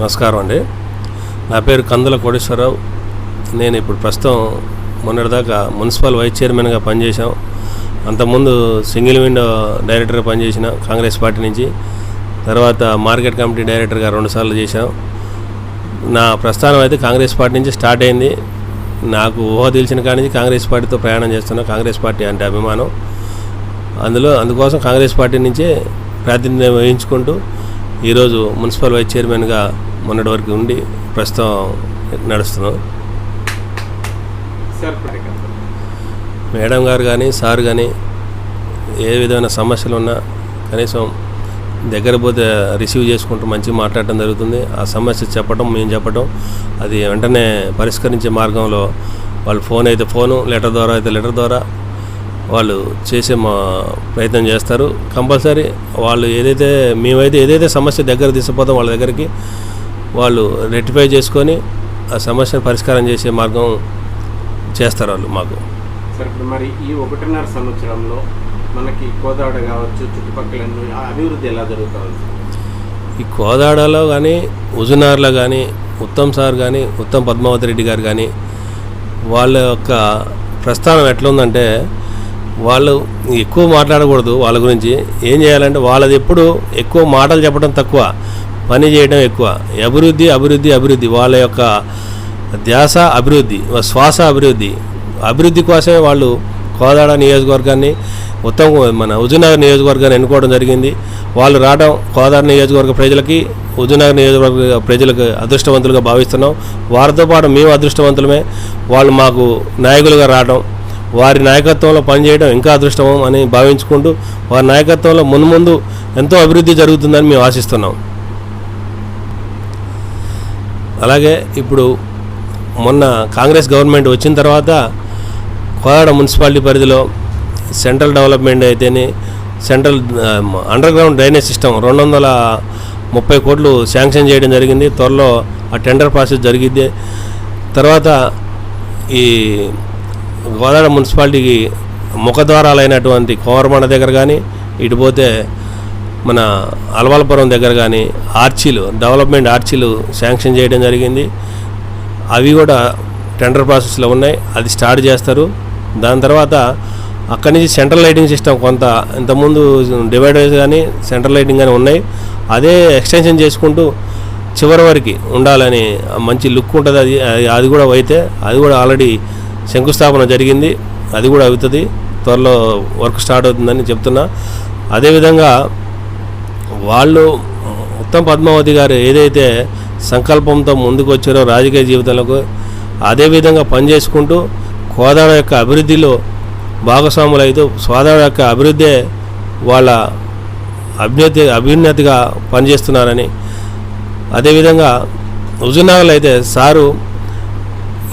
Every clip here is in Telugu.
నమస్కారం అండి. నా పేరు కందుల కోటేశ్వరరావు నేను ఇప్పుడు ప్రస్తుతం మొన్నటిదాకా మున్సిపల్ వైస్ చైర్మన్గా పనిచేశాం. అంతకుముందు సింగిల్ విండో డైరెక్టర్గా పనిచేసిన కాంగ్రెస్ పార్టీ నుంచి తర్వాత మార్కెట్ కమిటీ డైరెక్టర్గా రెండుసార్లు చేశాం. నా ప్రస్థానం అయితే కాంగ్రెస్ పార్టీ నుంచి స్టార్ట్ అయింది. నాకు ఊహ తెలిసిన కాడి నుంచి కాంగ్రెస్ పార్టీతో ప్రయాణం చేస్తున్నా కాంగ్రెస్ పార్టీ అంటే అభిమానం. అందులో అందుకోసం కాంగ్రెస్ పార్టీ నుంచే ప్రాతినిధ్యం వహించుకుంటూ ఈరోజు మున్సిపల్ వైస్ చైర్మన్గా మొన్నటి వరకు ఉండి ప్రస్తుతం నడుస్తున్నాం. మేడం గారు కానీ సార్ కానీ ఏ విధమైన సమస్యలు ఉన్నా కనీసం దగ్గర పోతే రిసీవ్ చేసుకుంటూ మంచిగా మాట్లాడటం జరుగుతుంది. ఆ సమస్య చెప్పడం మేము చెప్పడం అది వెంటనే పరిష్కరించే మార్గంలో వాళ్ళు ఫోన్ అయితే ఫోను లెటర్ ద్వారా అయితే లెటర్ ద్వారా వాళ్ళు చేసే మా ప్రయత్నం చేస్తారు. కంపల్సరీ వాళ్ళు ఏదైతే మేమైతే ఏదైతే సమస్య దగ్గర తీసుకుపోతాం వాళ్ళ దగ్గరికి వాళ్ళు రెక్టిఫై చేసుకొని ఆ సమస్యను పరిష్కారం చేసే మార్గం చేస్తారు వాళ్ళు మాకు. సార్ ఇప్పుడు మరి ఈ ఒకటిన్నర సంవత్సరంలో మనకి కోదాడ కావచ్చు చుట్టుపక్కల అభివృద్ధి ఎలా జరుగుతుంది? ఈ కోదాడలో కానీ ఉజునార్లో కానీ ఉత్తమ్ సార్ కానీ ఉత్తమ్ పద్మావతి రెడ్డి గారు కానీ వాళ్ళ యొక్క ప్రస్థానం ఎట్లుందంటే వాళ్ళు ఎక్కువ మాట్లాడకూడదు వాళ్ళ గురించి. ఏం చేయాలంటే వాళ్ళది ఎప్పుడు ఎక్కువ మాటలు చెప్పడం తక్కువ. పని చేయడం ఎక్కువ. అభివృద్ధి అభివృద్ధి అభివృద్ధి. వాళ్ళ యొక్క ధ్యాస అభివృద్ధి శ్వాస అభివృద్ధి. అభివృద్ధి కోసమే వాళ్ళు కోదాడ నియోజకవర్గాన్ని ఉత్తమ మన హుజూర్నగర్ నియోజకవర్గాన్ని ఎన్నుకోవడం జరిగింది. వాళ్ళు రావడం కోదాడ నియోజకవర్గ ప్రజలకి హుజూర్నగర్ నియోజకవర్గ ప్రజలకు అదృష్టవంతులుగా భావిస్తున్నాం. వారితో పాటు మేము అదృష్టవంతులమే. వాళ్ళు మాకు నాయకులుగా రావడం వారి నాయకత్వంలో పనిచేయడం ఇంకా అదృష్టం అని భావించుకుంటూ వారి నాయకత్వంలో మున్ముందు ఎంతో అభివృద్ధి జరుగుతుందని మేము ఆశిస్తున్నాం. అలాగే ఇప్పుడు మొన్న కాంగ్రెస్ గవర్నమెంట్ వచ్చిన తర్వాత కోదాడ మున్సిపాలిటీ పరిధిలో సెంట్రల్ డెవలప్మెంట్ అయితేనే central underground drainage system రెండు వందల ముప్పై కోట్లు శాంక్షన్ చేయడం జరిగింది. త్వరలో ఆ టెండర్ ప్రాసెస్ జరిగింది తర్వాత ఈ గోదావరి మున్సిపాలిటీకి ముఖద్వారాలైనటువంటి కోమరమండ దగ్గర కానీ ఇటు పోతే మన అలవాలపురం దగ్గర కానీ ఆర్చీలు డెవలప్మెంట్ ఆర్చీలు శాంక్షన్ చేయడం జరిగింది. అవి కూడా టెండర్ ప్రాసెస్లో ఉన్నాయి. అది స్టార్ట్ చేస్తారు. దాని తర్వాత అక్కడి నుంచి సెంట్రల్ లైటింగ్ సిస్టమ్ కొంత ఇంతకుముందు డివైడర్స్ కానీ సెంట్రల్ లైటింగ్ కానీ ఉన్నాయి. అదే ఎక్స్టెన్షన్ చేసుకుంటూ చివరి వరకు ఉండాలని మంచి లుక్ ఉంటుంది. అది అది- అది కూడా అయితే అది కూడా ఆల్రెడీ శంకుస్థాపన జరిగింది. అది కూడా అవుతుంది. త్వరలో వర్క్ స్టార్ట్ అవుతుందని చెప్తున్నా. అదేవిధంగా వాళ్ళు ఉత్తమ్ పద్మావతి గారు ఏదైతే సంకల్పంతో ముందుకు వచ్చారో రాజకీయ జీవితంలోకి అదేవిధంగా పనిచేసుకుంటూ కోదాడ యొక్క అభివృద్ధిలో భాగస్వాములైతూ అయితే యొక్క అభివృద్ధే వాళ్ళ అభ్యున్నతి అభ్యున్నతిగా పనిచేస్తున్నారని. అదేవిధంగా హుజూర్నగర్లో అయితే సారు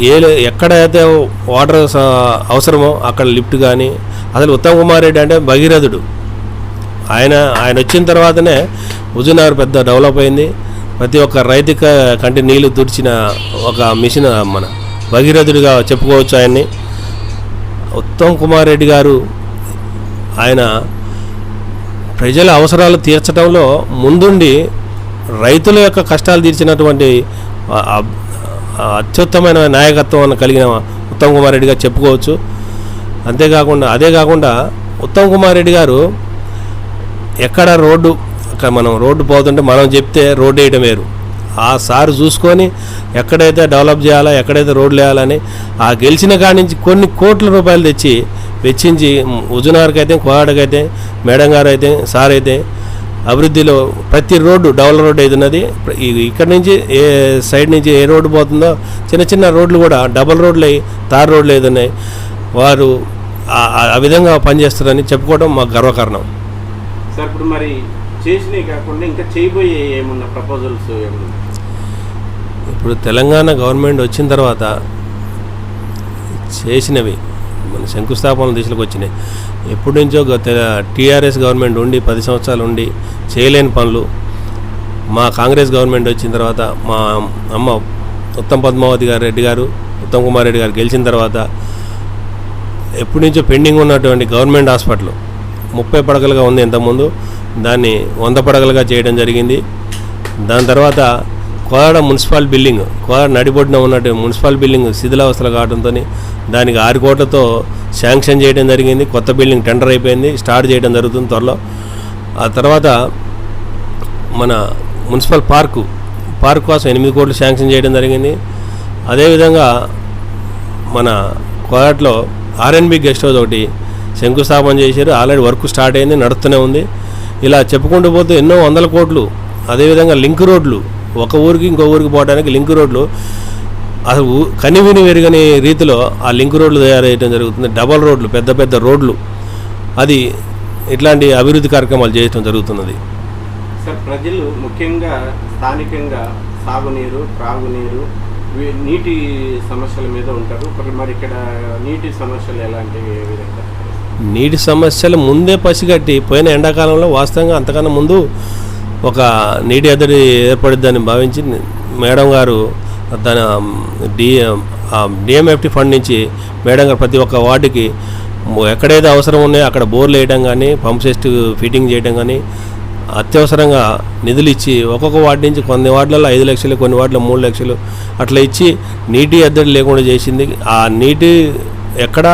ఏ ఎక్కడైతే వాటర్ అవసరమో అక్కడ లిఫ్ట్ కానీ అసలు ఉత్తమ్ కుమార్ రెడ్డి అంటే భగీరథుడు. ఆయన ఆయన వచ్చిన తర్వాతనే హుజూర్నగర్ పెద్ద డెవలప్ అయింది. ప్రతి ఒక్క రైతు కంటి నీళ్ళు తుడిచిన ఒక మిషన్ మన భగీరథుడిగా చెప్పుకోవచ్చు ఆయన్ని. ఉత్తమ్ కుమార్ రెడ్డి గారు ఆయన ప్రజల అవసరాలు తీర్చడంలో ముందుండి రైతుల యొక్క కష్టాలు తీర్చినటువంటి అత్యుత్తమైన నాయకత్వం కలిగిన ఉత్తమ్ కుమార్ రెడ్డి గారు చెప్పుకోవచ్చు. అంతేకాకుండా అదే కాకుండా ఉత్తమ్ కుమార్ రెడ్డి గారు ఎక్కడ రోడ్డు మనం రోడ్డు పోతుంటే మనం చెప్తే రోడ్డు వేయడం వేరు. ఆ సార్ చూసుకొని ఎక్కడైతే డెవలప్ చేయాలా ఎక్కడైతే రోడ్లు వేయాలని ఆ గెలిచిన కాడి నుంచి కొన్ని కోట్ల రూపాయలు తెచ్చి వెచ్చించి ఉజునార్కి అయితే కోయాడకైతే మేడం గారు అయితే సార్ అయితే అభివృద్ధిలో ప్రతి రోడ్డు డబల్ రోడ్డు అవుతున్నది ఇక్కడ నుంచి ఏ సైడ్ నుంచి ఏ రోడ్డు పోతుందో చిన్న చిన్న రోడ్లు కూడా డబల్ రోడ్లు అయ్యి తార్ రోడ్లు ఏదున్నాయి వారు ఆ- ఆ విధంగా పనిచేస్తారని చెప్పుకోవడం మాకు గర్వకారణం. సార్ ఇప్పుడు మరి చేసినవి కాకుండా ఇంకా చేయబోయే ఏమన్నా ప్రపోజల్స్ ఏమన్నా? ఇప్పుడు తెలంగాణ గవర్నమెంట్ వచ్చిన తర్వాత చేసినవి మన శంకుస్థాపన దిశలకు వచ్చినాయి ఎప్పటి నుంచో టీఆర్ఎస్ గవర్నమెంట్ ఉండి పది సంవత్సరాలు ఉండి చేయలేని పనులు. మా కాంగ్రెస్ గవర్నమెంట్ వచ్చిన తర్వాత మా అమ్మ ఉత్తమ్ పద్మావతి గారు రెడ్డి గారు ఉత్తమ్ కుమార్ రెడ్డి గారు గెలిచిన తర్వాత ఎప్పటి నుంచో పెండింగ్ ఉన్నటువంటి గవర్నమెంట్ హాస్పిటల్ ముప్పై పడకలుగా ఉంది ఇంతకుముందు. దాన్ని వంద పడకలుగా చేయడం జరిగింది. దాని తర్వాత కోదాడ మున్సిపల్ బిల్డింగ్ కోదాడ నడిబొడ్డున ఉన్నట్టు మున్సిపల్ బిల్డింగ్ శిథిలావస్థలు కావడంతో దానికి ఆరు కోట్లతో శాంక్షన్ చేయడం జరిగింది. కొత్త బిల్డింగ్ టెండర్ అయిపోయింది. స్టార్ట్ చేయడం జరుగుతుంది త్వరలో. ఆ తర్వాత మన మున్సిపల్ పార్కు పార్క్ కోసం ఎనిమిది కోట్లు శాంక్షన్ చేయడం జరిగింది. అదేవిధంగా మన కోదాట్లో ఆర్ఎన్బి గెస్ట్ హౌస్ ఒకటి శంకుస్థాపన చేశారు. ఆల్రెడీ వర్క్ స్టార్ట్ అయింది నడుస్తూనే ఉంది. ఇలా చెప్పుకుంటూ పోతే ఎన్నో వందల కోట్లు అదేవిధంగా లింక్ రోడ్లు ఒక ఊరికి ఇంకో ఊరికి పోవడానికి లింక్ రోడ్లు అసలు కనివిని వెరుగని రీతిలో ఆ లింక్ రోడ్లు తయారయ్యడం జరుగుతుంది. డబల్ రోడ్లు పెద్ద పెద్ద రోడ్లు. అది ఇట్లాంటి అభివృద్ధి కార్యక్రమాలు చేయడం జరుగుతున్నది. సార్ ప్రజలు ముఖ్యంగా స్థానికంగా సాగునీరు త్రాగునీరు నీటి సమస్యల మీద ఉంటారు. మరి మరి ఇక్కడ నీటి సమస్యలు ఎలాంటివి ఏ విధంగా? నీటి సమస్యలు ముందే పసిగట్టి పోయిన ఎండాకాలంలో వాస్తవంగా అంతకన్నా ముందు ఒక నీటి ఎద్దడి ఏర్పడిద్దని భావించి మేడం గారు తన డి డిఎంఎఫ్టీ ఫండ్ నుంచి మేడం గారు ప్రతి ఒక్క వార్డుకి ఎక్కడైతే అవసరం ఉన్నాయో అక్కడ బోర్లు వేయడం కానీ పంప్ సెస్ట్ ఫిట్టింగ్ చేయడం కానీ అత్యవసరంగా నిధులు ఇచ్చి ఒక్కొక్క వార్డు నుంచి కొన్ని వార్డులలో ఐదు లక్షలు కొన్ని వార్డులో మూడు లక్షలు అట్లా ఇచ్చి నీటి ఎద్దడి లేకుండా చేసింది. ఆ నీటి ఎక్కడ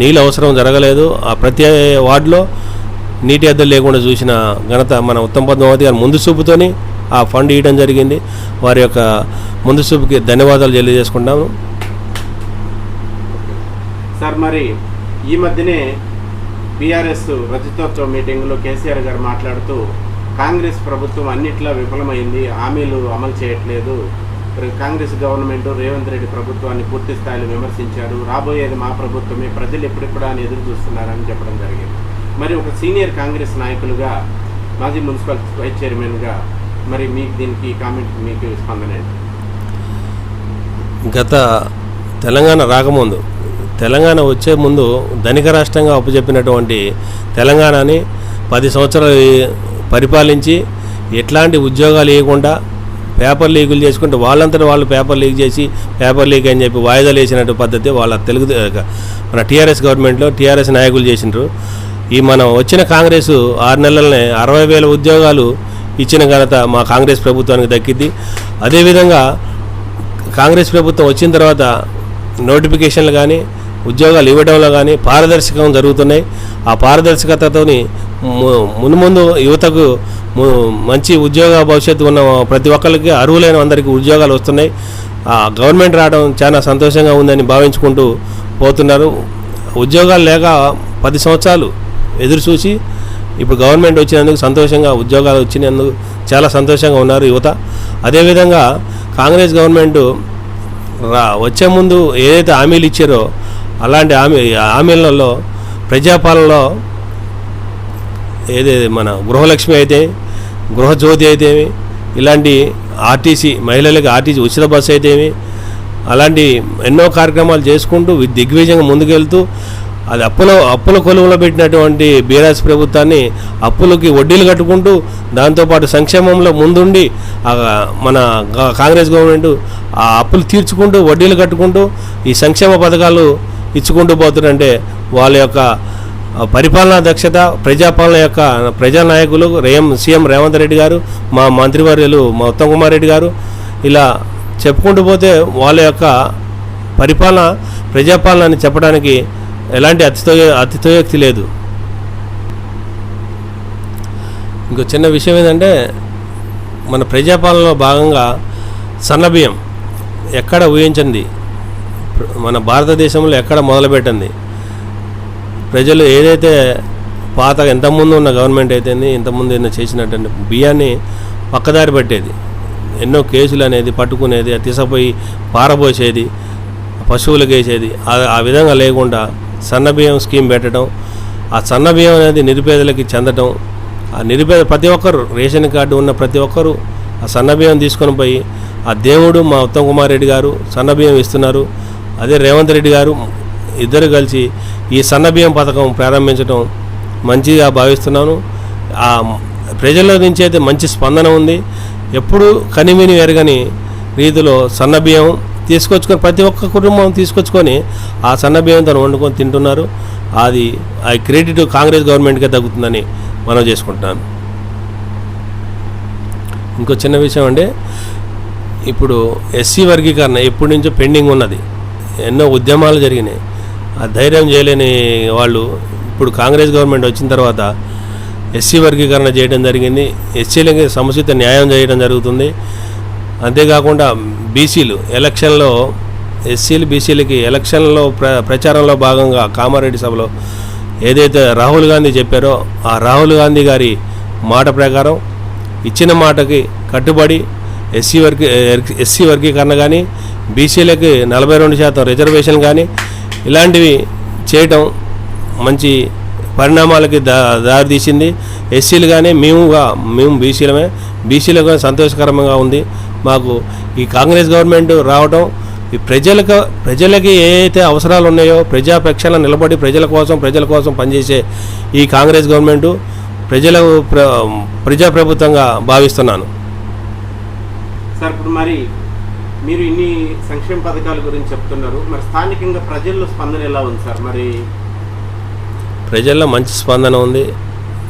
నీళ్ళు అవసరం జరగలేదు. ఆ ప్రతి వార్డులో నీటి ఎద్దడి లేకుండా చూసిన ఘనత మన ఉత్తమ పద్మావతి గారు ముందు చూపుతోని ఆ ఫండ్ ఇవ్వడం జరిగింది. వారి యొక్క ముందు చూపుకి ధన్యవాదాలు తెలియజేసుకుంటాము. సార్ మరి ఈ మధ్యనే బీఆర్ఎస్ రజతోత్సవ మీటింగ్లో కేసీఆర్ గారు మాట్లాడుతూ కాంగ్రెస్ ప్రభుత్వం అన్నిట్లో విఫలమైంది హామీలు అమలు చేయట్లేదు కాంగ్రెస్ గవర్నమెంట్ రేవంత్ రెడ్డి ప్రభుత్వాన్ని పూర్తి స్థాయిలో విమర్శించారు రాబోయేది మా ప్రభుత్వమే. ప్రజలు ఎప్పుడెప్పుడు అని ఎదురు చూస్తున్నారని చెప్పడం జరిగింది. మరి ఒక సీనియర్ కాంగ్రెస్ నాయకులుగా మాజీ మున్సిపల్ వైస్ చైర్మన్గా మరి మీకు దీనికి కామెంట్ మీకు స్పందన గత తెలంగాణ రాకముందు తెలంగాణ వచ్చే ముందు ధనిక రాష్ట్రంగా అప్పచెప్పినటువంటి తెలంగాణని పది సంవత్సరాలు పరిపాలించి ఎట్లాంటి ఉద్యోగాలు ఇవ్వకుండా పేపర్ లీకులు చేసుకుంటే వాళ్ళంతట వాళ్ళు పేపర్ లీక్ చేసి పేపర్ లీక్ అని చెప్పి వాయిదాలు వేసినట్టు పద్ధతి వాళ్ళ తెలుగు మన టీఆర్ఎస్ గవర్నమెంట్లో టీఆర్ఎస్ నాయకులు చేసినారు ఈ మనం వచ్చిన కాంగ్రెస్ ఆరు నెలలనే అరవై వేల ఉద్యోగాలు ఇచ్చిన ఘనత మా కాంగ్రెస్ ప్రభుత్వానికి దక్కింది. అదేవిధంగా కాంగ్రెస్ ప్రభుత్వం వచ్చిన తర్వాత నోటిఫికేషన్లు కానీ ఉద్యోగాలు ఇవ్వడంలో కానీ పారదర్శకం జరుగుతున్నాయి. ఆ పారదర్శకతతోని ము- యువతకు మంచి ఉద్యోగ భవిష్యత్తు ఉన్న ప్రతి ఒక్కరికి అర్హులైన అందరికీ ఉద్యోగాలు వస్తున్నాయి. ఆ గవర్నమెంట్ రావడం చాలా సంతోషంగా ఉందని భావించుకుంటూ పోతున్నారు. ఉద్యోగాలు లేక పది సంవత్సరాలు ఎదురు చూసి ఇప్పుడు గవర్నమెంట్ వచ్చినందుకు సంతోషంగా ఉద్యోగాలు వచ్చినందుకు చాలా సంతోషంగా ఉన్నారు యువత. అదేవిధంగా కాంగ్రెస్ గవర్నమెంట్ రా వచ్చే ముందు ఏదైతే హామీలు ఇచ్చారో అలాంటి హామీ హామీలలో ప్రజాపాలనలో ఏదైతే మన గృహలక్ష్మి అయితే గృహజ్యోతి అయితేమి ఇలాంటి ఆర్టీసీ మహిళలకు ఆర్టీసీ ఉచిత బస్సు అయితేమి అలాంటి ఎన్నో కార్యక్రమాలు చేసుకుంటూ దిగ్విజయంగా ముందుకెళ్తూ అది అప్పుల అప్పుల కొలువులో పెట్టినటువంటి బీరాస్ ప్రభుత్వాన్ని అప్పులకి వడ్డీలు కట్టుకుంటూ దాంతోపాటు సంక్షేమంలో ముందుండి మన కాంగ్రెస్ గవర్నమెంట్ ఆ అప్పులు తీర్చుకుంటూ వడ్డీలు కట్టుకుంటూ ఈ సంక్షేమ పథకాలు ఇచ్చుకుంటూ పోతుందంటే వాళ్ళ యొక్క పరిపాలనా దక్షత ప్రజాపాలన యొక్క ప్రజానాయకులు రేయం సీఎం రేవంత్ రెడ్డి గారు మా మంత్రివర్యులు మా ఉత్తమ్ కుమార్ రెడ్డి గారు ఇలా చెప్పుకుంటూ పోతే వాళ్ళ యొక్క పరిపాలన ప్రజాపాలన అని చెప్పడానికి ఎలాంటి అతితో అతితోయక్తి లేదు. ఇంకో చిన్న విషయం ఏంటంటే మన ప్రజాపాలనలో భాగంగా సన్నబియ్యం ఎక్కడ ఊహించండి. మన భారతదేశంలో ఎక్కడ మొదలుపెట్టింది ప్రజలు ఏదైతే పాత ఎంతమంది ఉన్న గవర్నమెంట్ అయితేంది ఇంతకుముందు ఏదైనా చేసినట్టు బియ్యాన్ని పక్కదారి పట్టేది. ఎన్నో కేసులు అనేది పట్టుకునేది అది పారబోసేది పశువులకు వేసేది. ఆ- ఆ విధంగా లేకుండా సన్నబియ్యం స్కీమ్ పెట్టడం ఆ సన్నబియ్యం అనేది నిరుపేదలకి చెందటం ఆ నిరుపేద ప్రతి ఒక్కరు రేషన్ కార్డు ఉన్న ప్రతి ఒక్కరు ఆ సన్నబియ్యం తీసుకొని పోయి ఆ దేవుడు మా ఉత్తమ్ కుమార్ రెడ్డి గారు సన్నబియ్యం ఇస్తున్నారు. అదే రేవంత్ రెడ్డి గారు ఇద్దరు కలిసి ఈ సన్నబియ్యం పథకం ప్రారంభించడం మంచిగా భావిస్తున్నాను. ఆ ప్రజల నుంచి అయితే మంచి స్పందన ఉంది. ఎప్పుడు కనివిని ఎరగని రీతిలో సన్నబియ్యం తీసుకొచ్చుకొని ప్రతి ఒక్క కుటుంబం తీసుకొచ్చుకొని ఆ సన్నబియ్యంతో వండుకొని తింటున్నారు. అది ఆ క్రెడిట్ కాంగ్రెస్ గవర్నమెంట్కే తగ్గుతుందని మనం చేసుకుంటున్నాను. ఇంకో చిన్న విషయం అంటే ఇప్పుడు ఎస్సీ వర్గీకరణ ఎప్పటి నుంచో పెండింగ్ ఉన్నది. ఎన్నో ఉద్యమాలు జరిగినాయి. ఆ ధైర్యం చేయలేని వాళ్ళు ఇప్పుడు కాంగ్రెస్ గవర్నమెంట్ వచ్చిన తర్వాత ఎస్సీ వర్గీకరణ చేయడం జరిగింది. ఎస్సీలకి సముచిత న్యాయం చేయడం జరుగుతుంది. అంతేకాకుండా బీసీలు ఎలక్షన్లో ఎస్సీలు బీసీలకి ఎలక్షన్లో ప్ర ప్రచారంలో భాగంగా కామారెడ్డి సభలో ఏదైతే రాహుల్ గాంధీ చెప్పారో ఆ రాహుల్ గాంధీ గారి మాట ప్రకారం ఇచ్చిన మాటకి కట్టుబడి ఎస్సీ వర్గీ ఎస్సీ వర్గీకరణ కానీ బీసీలకి నలభై రెండు శాతం రిజర్వేషన్ కానీ ఇలాంటివి చేయటం మంచి పరిణామాలకి దా దారితీసింది ఎస్సీలు కానీ మేముగా మేము బీసీలమే. బీసీలకు సంతోషకరంగా ఉంది. మాకు ఈ కాంగ్రెస్ గవర్నమెంట్ రావటం ఈ ప్రజలకు ప్రజలకి ఏ అయితే అవసరాలు ఉన్నాయో ప్రజాపక్షాన నిలబడి ప్రజల కోసం ప్రజల కోసం పనిచేసే ఈ కాంగ్రెస్ గవర్నమెంట్ ప్రజల ప్ర ప్రజాప్రభుత్వంగా భావిస్తున్నాను. సార్ ఇప్పుడు మరి మీరు ఇన్ని సంక్షేమ పథకాల గురించి చెప్తున్నారు. మరి స్థానికంగా ప్రజల్లో స్పందన ఎలా ఉంది సార్? మరి ప్రజల్లో మంచి స్పందన ఉంది.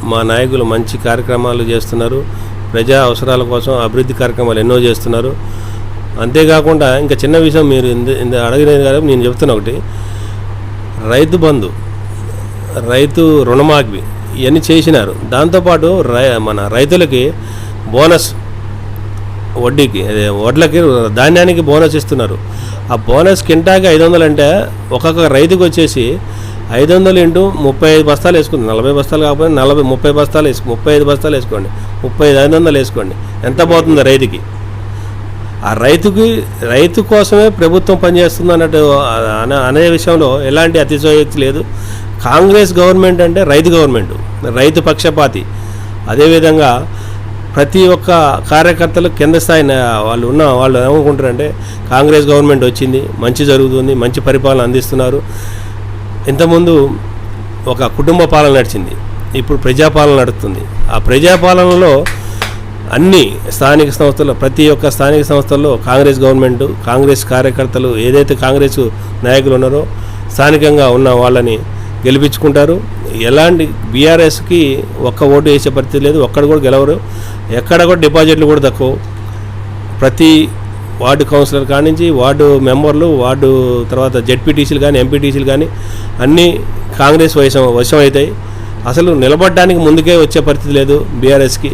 మా నాయకులు మంచి కార్యక్రమాలు చేస్తున్నారు. ప్రజా అవసరాల కోసం అభివృద్ధి కార్యక్రమాలు ఎన్నో చేస్తున్నారు. అంతేకాకుండా ఇంకా చిన్న విషయం మీరు ఇంద ఇంద నేను చెప్తున్నా ఒకటి. రైతు బంధు రైతు రుణమాఫీ ఇవన్నీ చేసినారు. దాంతోపాటు రై మన రైతులకి బోనస్ వడ్డీకి అదే వడ్లకి ధాన్యానికి బోనస్ ఇస్తున్నారు. ఆ బోనస్ కింటాకి ఐదు వందలు అంటే ఒక్కొక్క రైతుకు వచ్చేసి ఐదు వందలు ఇంటూ ముప్పై ఐదు బస్తాలు వేసుకుంది నలభై బస్తాలు కాకపోతే నలభై ముప్పై బస్తాలు వేసుకో ముప్పై ఐదు బస్తాలు వేసుకోండి. ముప్పై ఐదు ఐదు వందలు వేసుకోండి. ఎంత పోతుంది రైతుకి? ఆ రైతుకి రైతు కోసమే ప్రభుత్వం పనిచేస్తుంది అన్నట్టు అనే అనే విషయంలో ఎలాంటి అతిశయోక్తి లేదు. కాంగ్రెస్ గవర్నమెంట్ అంటే రైతు గవర్నమెంట్ రైతు పక్షపాతి. అదేవిధంగా ప్రతి ఒక్క కార్యకర్తలు కింద స్థాయి వాళ్ళు ఉన్న వాళ్ళు ఏమనుకుంటారంటే కాంగ్రెస్ గవర్నమెంట్ వచ్చింది మంచి జరుగుతుంది మంచి పరిపాలన అందిస్తున్నారు. ఇంతకుముందు ఒక కుటుంబ పాలన నడిచింది ఇప్పుడు ప్రజాపాలన నడుస్తుంది. ఆ ప్రజాపాలనలో అన్ని స్థానిక సంస్థలు ప్రతి ఒక్క స్థానిక సంస్థల్లో కాంగ్రెస్ గవర్నమెంట్ కాంగ్రెస్ కార్యకర్తలు ఏదైతే కాంగ్రెస్ నాయకులు ఉన్నారో స్థానికంగా ఉన్న వాళ్ళని గెలిపించుకుంటారు. ఎలాంటి బీఆర్ఎస్కి ఒక్క ఓటు వేసే పరిస్థితి లేదు ఒక్కడు కూడా గెలవరు. ఎక్కడ కూడా డిపాజిట్లు కూడా తక్కువ. ప్రతి వార్డు కౌన్సిలర్ కానించి వార్డు మెంబర్లు వార్డు తర్వాత జెడ్పీటీసీలు కానీ ఎంపీటీసీలు కానీ అన్నీ కాంగ్రెస్ వశం వశం అవుతాయి. అసలు నిలబడడానికి ముందుకే వచ్చే పరిస్థితి లేదు బీఆర్ఎస్కి.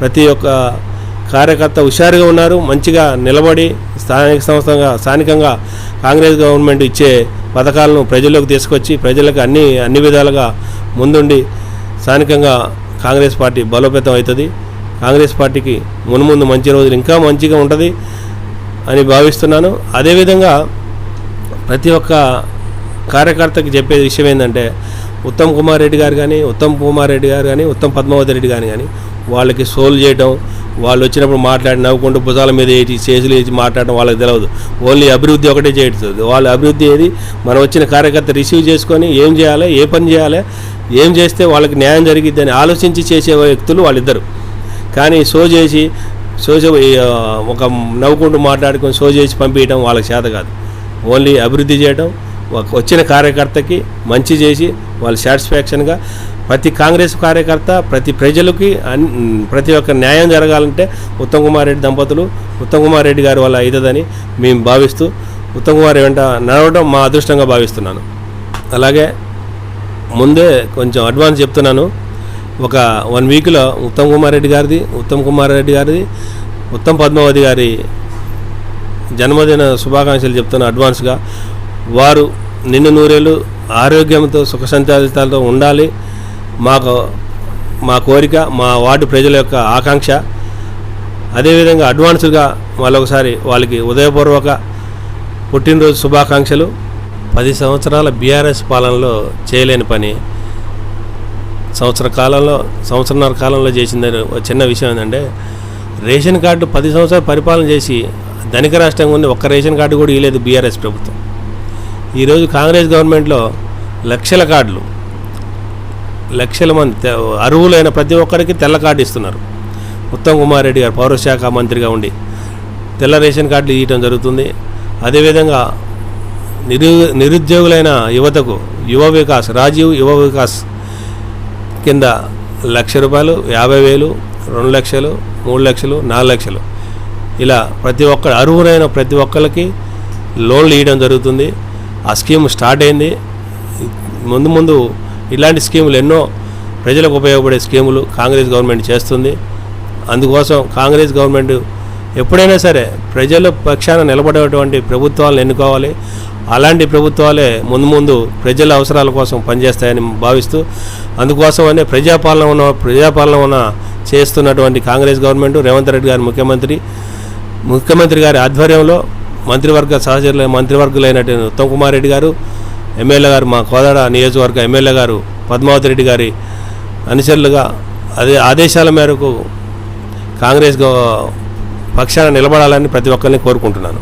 ప్రతి ఒక్క కార్యకర్త హుషారుగా ఉన్నారు మంచిగా నిలబడి స్థానిక సంస్థగా స్థానికంగా కాంగ్రెస్ గవర్నమెంట్ ఇచ్చే పథకాలను ప్రజల్లోకి తీసుకొచ్చి ప్రజలకు అన్ని అన్ని విధాలుగా ముందుండి స్థానికంగా కాంగ్రెస్ పార్టీ బలోపేతం అవుతుంది. కాంగ్రెస్ పార్టీకి మున్ముందు మంచి రోజులు ఇంకా మంచిగా ఉంటుంది అని భావిస్తున్నాను. అదేవిధంగా ప్రతి ఒక్క కార్యకర్తకి చెప్పే విషయం ఏంటంటే ఉత్తమ్ కుమార్ రెడ్డి గారు కానీ ఉత్తమ్ కుమార్ రెడ్డి గారు కానీ ఉత్తమ్ పద్మావతి రెడ్డి గారు కానీ వాళ్ళకి సోల్ చేయడం వాళ్ళు వచ్చినప్పుడు మాట్లాడి నవ్వుకుంటూ భుజాల మీద వేసి చేతులు వేసి మాట్లాడడం వాళ్ళకి తెలియదు ఓన్లీ అభివృద్ధి ఒకటే చేయట్లేదు వాళ్ళ అభివృద్ధి ఏది? మనం వచ్చిన కార్యకర్త రిసీవ్ చేసుకొని ఏం చేయాలి ఏ పని చేయాలి ఏం చేస్తే వాళ్ళకి న్యాయం జరిగిద్ది అని ఆలోచించి చేసే వ్యక్తులు వాళ్ళిద్దరు. కానీ షో చేసి షో ఒక నవ్వుకుంటూ మాట్లాడుకొని షో చేసి పంపించడం వాళ్ళకి చేత కాదు. ఓన్లీ అభివృద్ధి చేయడం వచ్చిన కార్యకర్తకి మంచి చేసి వాళ్ళు సాటిస్ఫాక్షన్గా ప్రతి కాంగ్రెస్ కార్యకర్త ప్రతి ప్రజలకి అన్ ప్రతి ఒక్క న్యాయం జరగాలంటే ఉత్తమ్ కుమార్ రెడ్డి దంపతులు ఉత్తమ్ కుమార్ రెడ్డి గారి వల్ల అవుతుందని మేము భావిస్తూ ఉత్తమ్ కుమార్ వెంట నడవడం మా అదృష్టంగా భావిస్తున్నాను. అలాగే ముందే కొంచెం అడ్వాన్స్ చెప్తున్నాను. ఒక వన్ వీక్లో ఉత్తమ్ కుమార్ రెడ్డి గారిది ఉత్తమ్ కుమార్ రెడ్డి గారిది ఉత్తమ్ పద్మావతి గారి జన్మదిన శుభాకాంక్షలు చెప్తున్న అడ్వాన్స్గా వారు నిన్ను నూరేళ్ళు ఆరోగ్యంతో సుఖ సంచాలితాలతో ఉండాలి. మాకు మా కోరిక మా వార్డు ప్రజల యొక్క ఆకాంక్ష. అదేవిధంగా అడ్వాన్స్గా మళ్ళొకసారి వాళ్ళకి ఉదయపూర్వక పుట్టినరోజు శుభాకాంక్షలు. పది సంవత్సరాల బీఆర్ఎస్ పాలనలో చేయలేని పని. సంవత్సర కాలంలో సంవత్సరన్నర కాలంలో చేసింది ఒక చిన్న విషయం ఏంటంటే రేషన్ కార్డు పది సంవత్సరాలు పరిపాలన చేసి ధనిక రాష్ట్రంగా ఉంది ఒక్క రేషన్ కార్డు కూడా ఇవ్వలేదు బీఆర్ఎస్ ప్రభుత్వం. ఈరోజు కాంగ్రెస్ గవర్నమెంట్లో లక్షల కార్డులు లక్షల మంది అరువులైన అర్హులైన ప్రతి ఒక్కరికి తెల్ల కార్డు ఇస్తున్నారు. ఉత్తమ్ కుమార్ రెడ్డి గారు పౌరశాఖ మంత్రిగా ఉండి తెల్ల రేషన్ కార్డులు ఇవ్వడం జరుగుతుంది. అదేవిధంగా నిరు నిరుద్యోగులైన యువతకు యువ వికాస్ రాజీవ్ యువ వికాస్ కింద లక్ష రూపాయలు యాభై వేలు రెండు లక్షలు మూడు లక్షలు నాలుగు లక్షలు. ఇలా ప్రతి ఒక్క అర్హులైన ప్రతి ఒక్కరికి లోన్లు ఇవ్వడం జరుగుతుంది. ఆ స్కీమ్ స్టార్ట్ అయింది. ముందు ముందు ఇలాంటి స్కీములు ఎన్నో ప్రజలకు ఉపయోగపడే స్కీములు కాంగ్రెస్ గవర్నమెంట్ చేస్తుంది. అందుకోసం కాంగ్రెస్ గవర్నమెంట్ ఎప్పుడైనా సరే ప్రజల పక్షాన నిలబడేటువంటి ప్రభుత్వాలను ఎన్నుకోవాలి. అలాంటి ప్రభుత్వాలే ముందు ముందు ప్రజల అవసరాల కోసం పనిచేస్తాయని భావిస్తూ అందుకోసమనే ప్రజాపాలన ఉన్న ప్రజాపాలన ఉన్న చేస్తున్నటువంటి కాంగ్రెస్ గవర్నమెంట్ రేవంత్ రెడ్డి గారు ముఖ్యమంత్రి ముఖ్యమంత్రి గారి ఆధ్వర్యంలో మంత్రివర్గ సహచరుల మంత్రివర్గులైనటువంటి ఉత్తమ్ కుమార్ రెడ్డి గారు ఎమ్మెల్యే గారు మా కోదాడ నియోజకవర్గ ఎమ్మెల్యే గారు పద్మావతి రెడ్డి గారి అనుచరులుగా అదే ఆదేశాల మేరకు కాంగ్రెస్ పక్షాన నిలబడాలని ప్రతి ఒక్కరిని కోరుకుంటున్నాను.